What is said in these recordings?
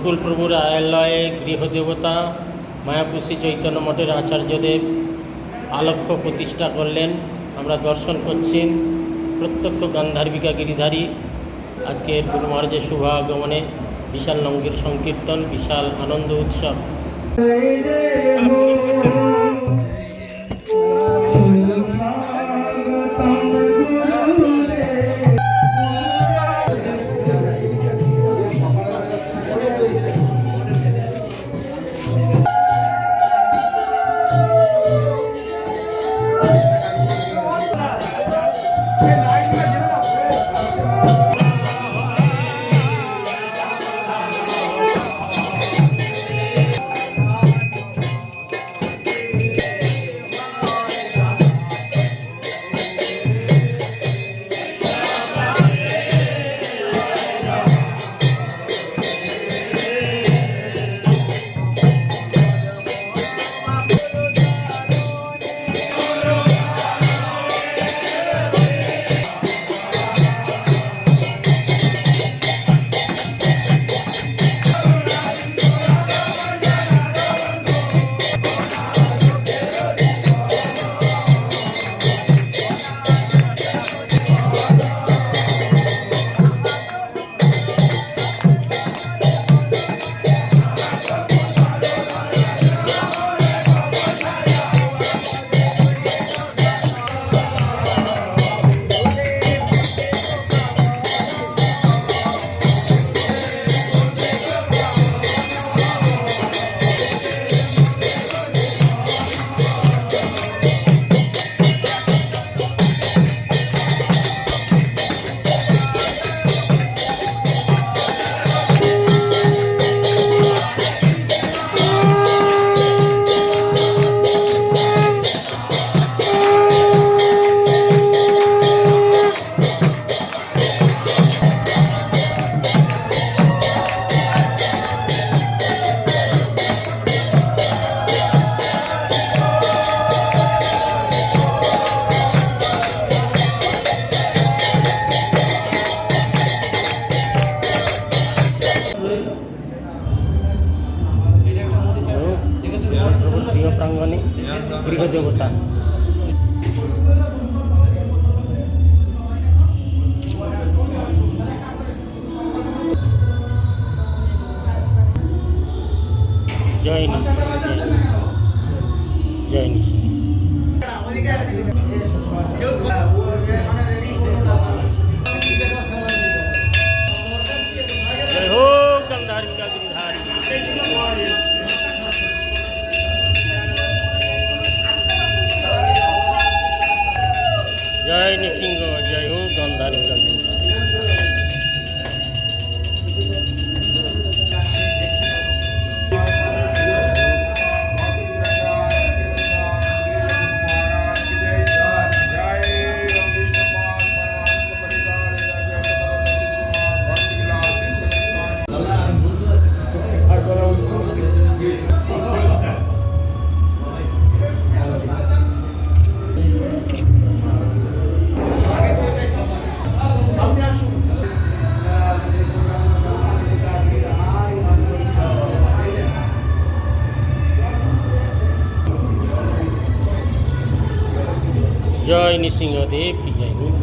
গোকুল প্রভুর আয়ালয়ে গৃহদেবতা মায়াপুষী চৈতন্য মঠের আচার্যদেব আলক্ষ্য প্রতিষ্ঠা করলেন। আমরা দর্শন করছি প্রত্যক্ষ গান্ধার্বিকা গিরিধারী। আজকের গুরু মহারাজের শুভ আগমনে বিশাল নঙ্গের সংকীর্তন, বিশাল আনন্দ উৎসব। Thank. প্রভুর গৃহ প্রাঙ্গণে গৃহদেবতা জয় জয় নৃসিংহদেব কি জয়। হোক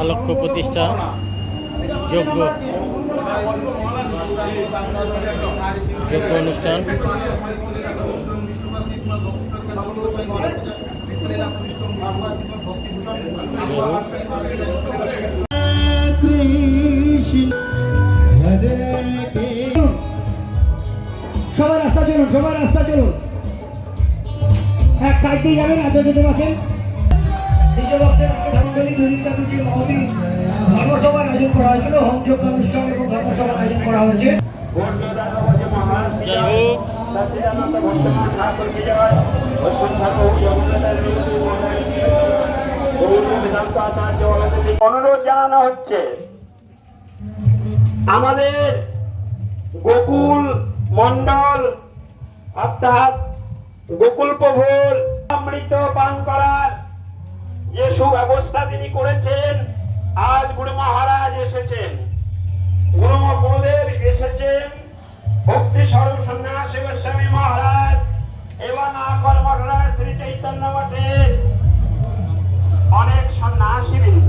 আলক্ষ প্রতিষ্ঠা যোগ্য যোগ্য অনুষ্ঠান। জয় চলুন সবাই রাস্তা চলুন। এক সাইড দিয়ে যাবেন এত যেতে পারছেন। দ্বিতীয় বক্সের ধর্মজলী দুদিন ব্যাপী যে মহতি ধর্মসভার আয়োজন করা হয়েছিল হোমযোগ্য অনুষ্ঠান এবং ধর্মসভার আয়োজন করা হয়েছে। অনুরোধ জানানো হচ্ছে আমাদের গোকুল মন্ডল অর্থাৎ গোকুল প্রভুর অমৃত পান করার যে সুব্যবস্থা তিনি করেছেন। আজ গুরু মহারাজ এসেছেন। গুরু গুরুদেব এসেছেন। ভক্তি স্বরূপ সন্ন্যাসী গোস্বামী মহারাজ, এবং আকর মঠরাজ শ্রী চৈতন্য অনেক সন্ন্যাসী বৃন্দ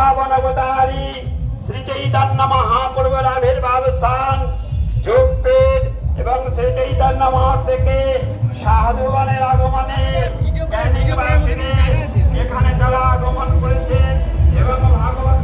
কলিযুগ পাবন অবতারী শ্রী চৈতন্য মহাপ্রভুর আবির্ভাব স্থান যোগপীঠ এবং শ্রী চৈতন্য থেকে সাধুগণের আগমনে এখানে যারা আগমন করেছেন এবং ভাগবত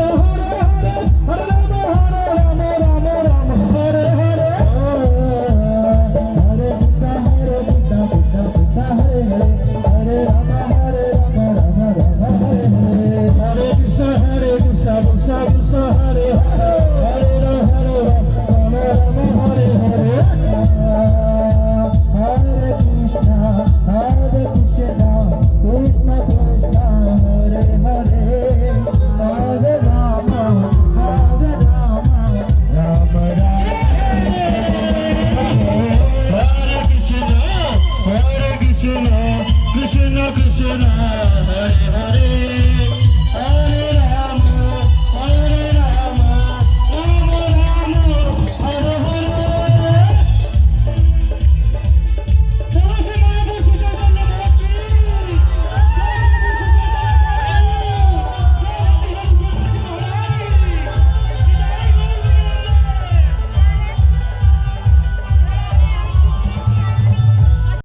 the Krishna